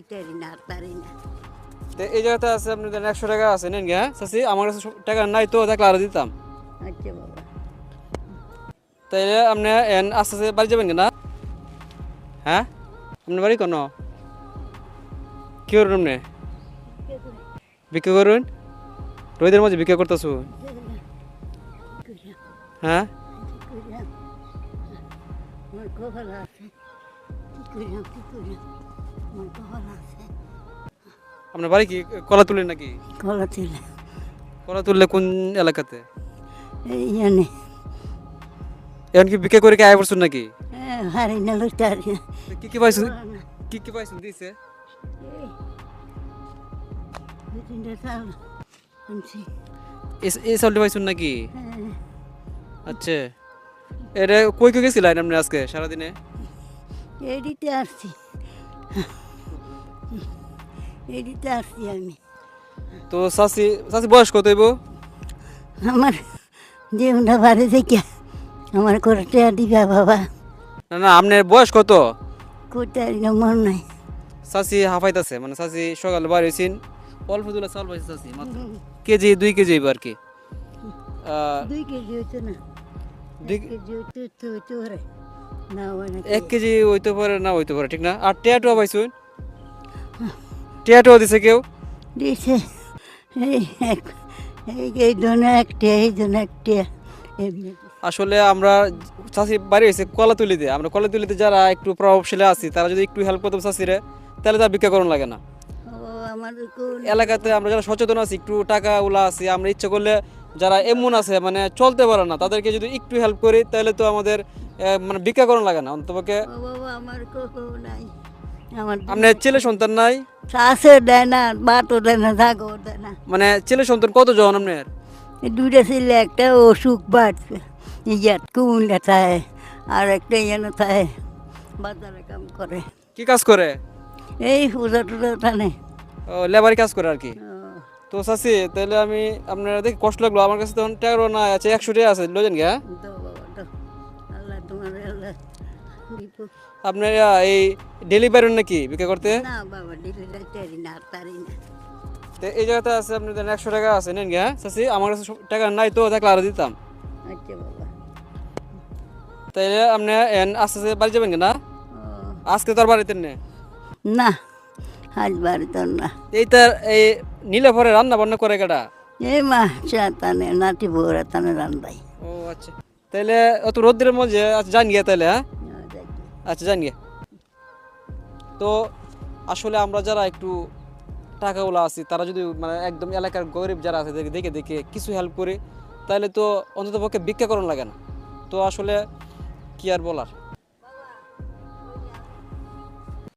যাইতারি না পারি না। তো এই জায়গাতে আছে আপনি একশো টাকা আছে নেন হ্যাঁ? আমার কাছে টাকা নাই তো থাকলে আরও দিতাম। আচ্ছা বাবা। তাইলে আপনি এন আস্তে আস্তে বাড়ি যাবেন না? হ্যাঁ? আপনার বাড়ি কোনো? কি করুন আপনি? বিক্রি করুন? রোদের মাঝে বিক্রি করতেছু? হ্যাঁ? কপাল আছে। আপনার বাড়ি কি কলা তুলেন নাকি? কলা ছিল কলা তুললে কোন এলাকাতে এখন কি বিক্রি করে কি আয় পড়ছুন নাকি? হারি না লুটারি কি কি পাইছুন? কি কি পাইছুন দিছে? এই- নাকি? হ্যাঁ, আচ্ছা। এটা কই কই গেছিলেন আপনি আজকে সারাদিনে? এডিতে আসছি এডিতে আসছি আমি তো চাষি চাষি বয়স কত হইব? আমার জীবনটা বাড়ি থেকে আমার করে টেয়া দিবা বাবা। না না আপনার বয়স কত? করতে পারি মন নাই। চাষি হাফাইতাছে মানে চাষি সকালে বাড়ি হয়েছেন অল্প তুলে চাল পাইছে মাত্র কেজি দুই কেজি আর কি দুই কেজি হইতো না। দুই কেজি হইতো হইতো। এক কেজি হইতে পারে না হইতে পারে ঠিক না? আর টেয়াটো পাইছুন টেয়াটো দিছে কেউ? দিছে। এই এক এই এই জন্য একটা এই জন্য একটা আসলে আমরা চাষি বাড়ি হয়েছে কলা তুলিতে আমরা কলা তুলিতে যারা একটু প্রভাবশালী আছি তারা যদি একটু হেল্প করতাম চাষিরে তাহলে তার বিক্রি করুন লাগে না। এলাকাতে আমরা যারা সচেতন আছি একটু টাকা ওলা আছি আমরা ইচ্ছে করলে যারা এমন আছে মানে চলতে পারে না তাদেরকে যদি একটু হেল্প করি তাহলে তো আমাদের মানে বিক্রি করুন লাগে না অন্তপক্ষে। আপনার ছেলে সন্তান নাই? শাশে দেয় না বাটো দেয় না জাগো দেয় না। মানে ছেলে সন্তান কতজন আপনার? এই দুইটা ছেলে একটা অসুখ বাড়ছে ইয়াত কুমিল্লা থাকে আর একটা যেন থাকে বাজারে কাম করে। কি কাজ করে? এই পূজা টুজা টানে ও লেবারি কাজ করে আর কি? তো চাষি তাহলে আমি আপনার দেখি কষ্ট লাগল। আমার কাছে তখন টাকারও না আছে একশো টাকা আছে লোজেন গে আপনার এই ডেলিভারি নাকি বিক্রি করতে? তো এই জায়গাতে আছে আপনার দেন একশো টাকা আছে নেন গে হ্যাঁ? আমার কাছে টাকা নাই তো থাকলে আরও দিতাম। আচ্ছা তাইলে আপনি আস্তে আস্তে বাড়ি যাবেন না? আজকে তো আর বাড়িতে না আজ বাড়ি না এই তার এই নীলে পরে রান্না বান্না করে কেটা? এই মা চা টানে নাতি বউরা টানে রান্দাই ও আচ্ছা। তাইলে অত রোদ্রের মধ্যে আচ্ছা জান গিয়া তাইলে হ্যাঁ? আচ্ছা জান গিয়া। তো আসলে আমরা যারা একটু টাকাগুলো আছি তারা যদি মানে একদম এলাকার গরিব যারা আছে দেখে দেখে দেখে কিছু হেল্প করে তাহলে তো অন্তত পক্ষে ভিক্ষা করণ লাগে না। তো আসলে কি আর বলার?